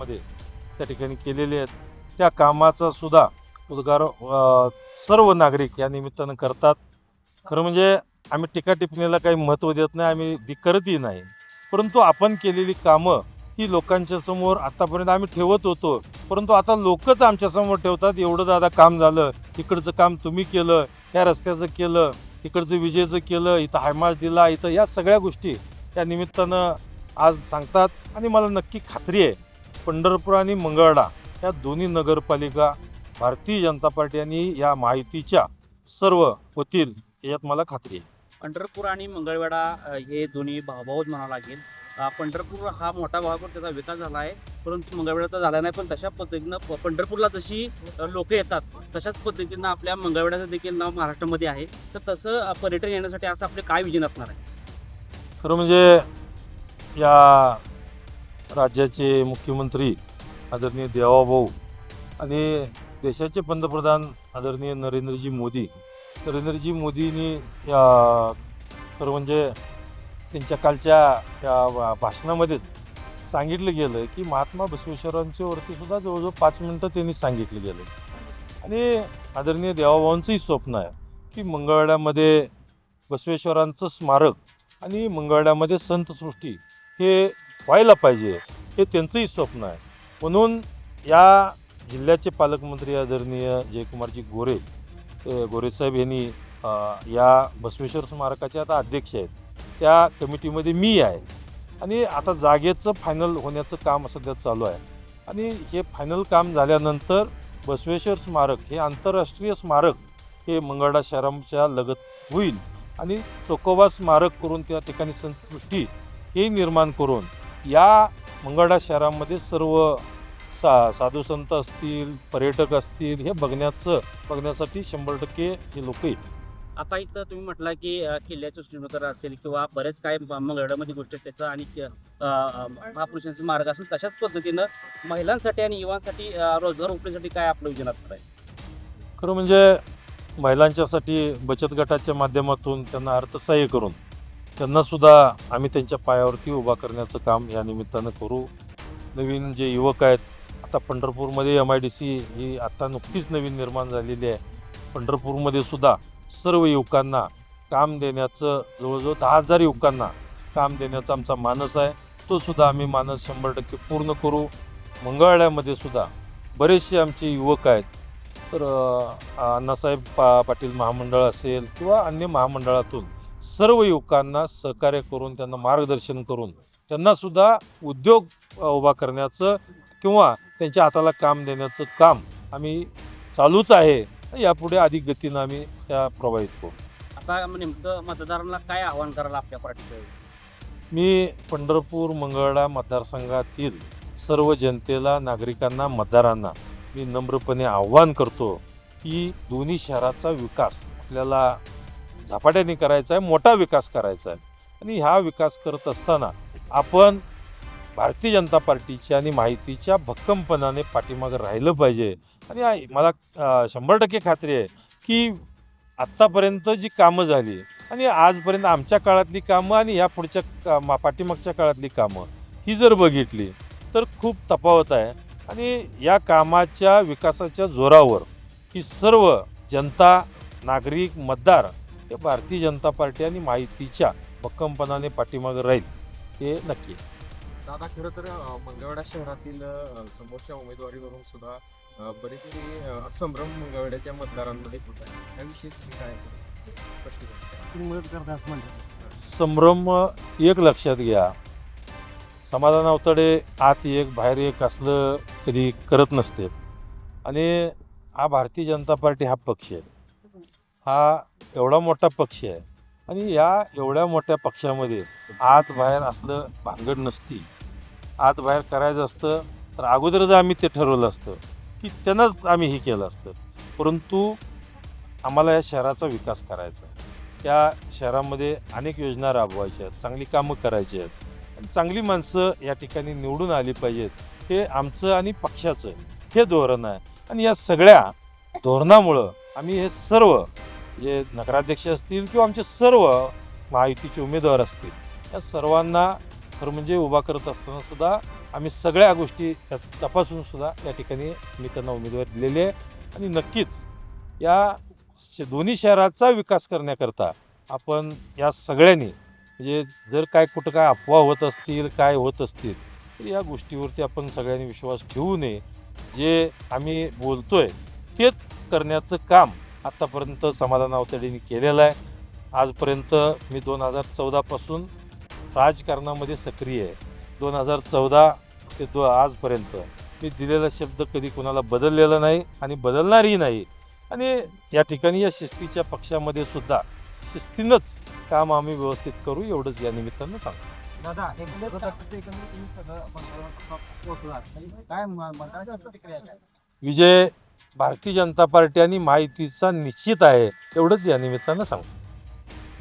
मध्ये त्या ठिकाणी केलेले आहेत. त्या कामाचा सुद्धा उद्गार सर्व नागरिक या निमित्तानं करतात. खरं म्हणजे आम्ही टीका टिप्पणीला काही महत्त्व देत नाही आम्ही ती करतही नाही. परंतु आपण केलेली कामं ही लोकांच्या समोर आतापर्यंत आम्ही ठेवत होतो. परंतु आता लोकच आमच्यासमोर ठेवतात एवढं दादा काम झालं इकडचं काम तुम्ही केलं या रस्त्याचं केलं इकडचं विजेचं केलं इथं हायमास दिला इथं या सगळ्या गोष्टी त्या निमित्तानं आज सांगतात. आणि मला नक्की खात्री आहे पंढरपूर आणि मंगळडा या दोन्ही नगरपालिका भारतीय जनता पार्टी आणि या माहितीच्या सर्व होतील यात मला खात्री आहे. पंढरपूर आणि मंगळवेढा अ, हे दोन्ही भावभावच म्हणावं लागेल. पंढरपूर हा मोठा भाग त्याचा विकास झाला आहे. परंतु मंगळवेढाचा झाला नाही पण तशा पद्धतीनं पंढरपूरला जशी लोक येतात तशाच पद्धतीनं आपल्या मंगळवेढ्याचं देखील नाव महाराष्ट्रामध्ये आहे. तर तसं पर्यटन येण्यासाठी असं आपले काय विजन असणार आहे? खरं म्हणजे या राज्याचे मुख्यमंत्री आदरणीय देवाभाऊ आणि देशाचे पंतप्रधान आदरणीय नरेंद्रजी मोदी. नरेंद्रजी मोदींनी या म्हणजे त्यांच्या कालच्या त्या भाषणामध्येच सांगितलं गेलं की महात्मा बसवेश्वरांच्यावरती सुद्धा जवळजवळ पाच मिनटं त्यांनी सांगितलं गेलं आणि आदरणीय देवाभाऊंचंही स्वप्न आहे की मंगळवेढ्यामध्ये बसवेश्वरांचं स्मारक आणि मंगळवेढ्यामध्ये संतसृष्टी हे व्हायला पाहिजे हे त्यांचंही स्वप्न आहे. म्हणून या जिल्ह्याचे पालकमंत्री आदरणीय जयकुमारजी गोरे गोरेसाहेब यांनी या बसवेश्वर स्मारकाचे आता अध्यक्ष आहेत. त्या कमिटीमध्ये मी आहे. आणि आता जागेचं फायनल होण्याचं काम सध्या चालू आहे. आणि हे फायनल काम झाल्यानंतर बसवेश्वर स्मारक हे आंतरराष्ट्रीय स्मारक हे मंगळा शहराच्या लगत होईल. आणि चोकोबा स्मारक करून त्या ठिकाणी संस्कृती हे निर्माण करून या मंगळडा शहरामध्ये सर्व सा साधू संत असतील पर्यटक असतील हे बघण्याचं बघण्यासाठी शंभर टक्के हे लोक येतील. आता इथं तुम्ही म्हटलं की किल्ल्याचं श्रीनगर असेल किंवा बरेच काय म- मंगळवेढ्यामध्ये गोष्टी त्याचं आणि महापुरुषांचे मार्ग असेल तशाच पद्धतीनं महिलांसाठी आणि युवांसाठी रोजगार उपलब्धीसाठी काय आपलं विजन असणार आहे? खरं म्हणजे महिलांच्यासाठी बचत गटाच्या माध्यमातून त्यांना अर्थसहाय्य करून त्यांनासुद्धा आम्ही त्यांच्या पायावरती उभा करण्याचं काम या निमित्तानं करू. नवीन जे युवक आहेत आता पंढरपूरमध्ये एम आय डी सी ही आत्ता नुकतीच नवीन निर्माण झालेली आहे. पंढरपूरमध्ये सुद्धा सर्व युवकांना काम देण्याचं जवळजवळ दहा हजार युवकांना काम देण्याचा आमचा मानस आहे. तो सुद्धा आम्ही मानस शंभर टक्के पूर्ण करू. मंगळवेढ्यामध्ये सुद्धा बरेचसे आमचे युवक आहेत. तर अण्णासाहेब पा पाटील महामंडळ असेल किंवा अन्य महामंडळातून सर्व युवकांना सहकार्य करून त्यांना मार्गदर्शन करून त्यांनासुद्धा उद्योग अ, उभा करण्याचं किंवा त्यांच्या हाताला काम देण्याचं काम आम्ही चालूच आहे. यापुढे अधिक गतीनं आम्ही त्या प्रभावित करू. आता नेमकं मतदारांना काय आव्हान करायला आपल्या पार्टीचं? मी पंढरपूर मंगळडा मतदारसंघातील सर्व जनतेला नागरिकांना मतदारांना मी नम्रपणे आव्हान करतो की दोन्ही शहराचा विकास आपल्याला झपाट्याने करायचा आहे मोठा विकास करायचा आहे. आणि हा विकास करत असताना आपण भारतीय जनता पार्टीच्या आणि माहितीच्या भक्कमपणाने पाठीमागं राहिलं पाहिजे. आणि मला शंभर टक्के खात्री आहे की आत्तापर्यंत जी कामं झाली आणि आजपर्यंत आमच्या काळातली कामं आणि ह्या पुढच्या का- मा- पाठीमागच्या काळातली कामं ही जर बघितली तर खूप तफावत आहे. आणि या कामाच्या विकासाच्या जोरावर ही सर्व जनता नागरिक मतदार हे भारतीय जनता पार्टी आणि माहितीच्या भक्कमपणाने पाठीमागं राहील. हे नक्की. दादा खरं तर अ, मंगळवेढा शहरातील समोरच्या उमेदवारीवरून सुद्धा बरेचसे संभ्रम मंगळवेढ्याच्या मतदारांमध्ये होत आहे. त्याविषयी तुम्ही काय करा. संभ्रम एक लक्षात घ्या. समाधान अवतडे आत एक बाहेर एक असलं कधी करत नसते. आणि हा भारतीय जनता पार्टी हा पक्ष आहे. हा एवढा मोठा पक्ष आहे. आणि या एवढ्या मोठ्या पक्षामध्ये आत बाहेर असलं भानगड नसती. आत बाहेर करायचं असतं तर अगोदरच आम्ही ते ठरवलं असतं की त्यांनाच आम्ही हे केलं असतं. परंतु आम्हाला या शहराचा विकास करायचा आहे. त्या शहरामध्ये अनेक योजना राबवायच्या आहेत चांगली कामं करायची आहेत. आणि चांगली माणसं या ठिकाणी निवडून आली पाहिजेत. हे आमचं आणि पक्षाचं हे धोरण आहे. आणि या सगळ्या धोरणामुळं आम्ही हे सर्व जे नगराध्यक्ष असतील किंवा आमचे सर्व महायुतीचे उमेदवार असतील या सर्वांना खरं म्हणजे उभा करत असताना सुद्धा आम्ही सगळ्या गोष्टी त्या तपासून सुद्धा या ठिकाणी मी त्यांना उमेदवार दिलेली आहे. आणि नक्कीच या श- दोन्ही शहराचा विकास करण्याकरता आपण या सगळ्यांनी म्हणजे जर काय कुठं काय अफवा होत असतील काय होत असतील तर या गोष्टीवरती आपण सगळ्यांनी विश्वास ठेवू नये. जे आम्ही बोलतोय तेच करण्याचं काम आत्तापर्यंत समाधान अवतडेंनी केलेलं आहे. आजपर्यंत मी दोन हजार चौदापासून राजकारणामध्ये सक्रिय आहे. दोन हजार चौदा ते दो आजपर्यंत मी दिलेला शब्द कधी कोणाला बदललेला नाही आणि बदलणारही नाही. आणि या ठिकाणी या शिस्तीच्या पक्षामध्ये सुद्धा शिस्तीनंच काम आम्ही व्यवस्थित करू एवढंच या निमित्तानं सांगतो. दादा काय विजय भारतीय जनता पार्टी आणि माहितीचा निश्चित आहे. एवढंच या निमित्तानं सांगतो.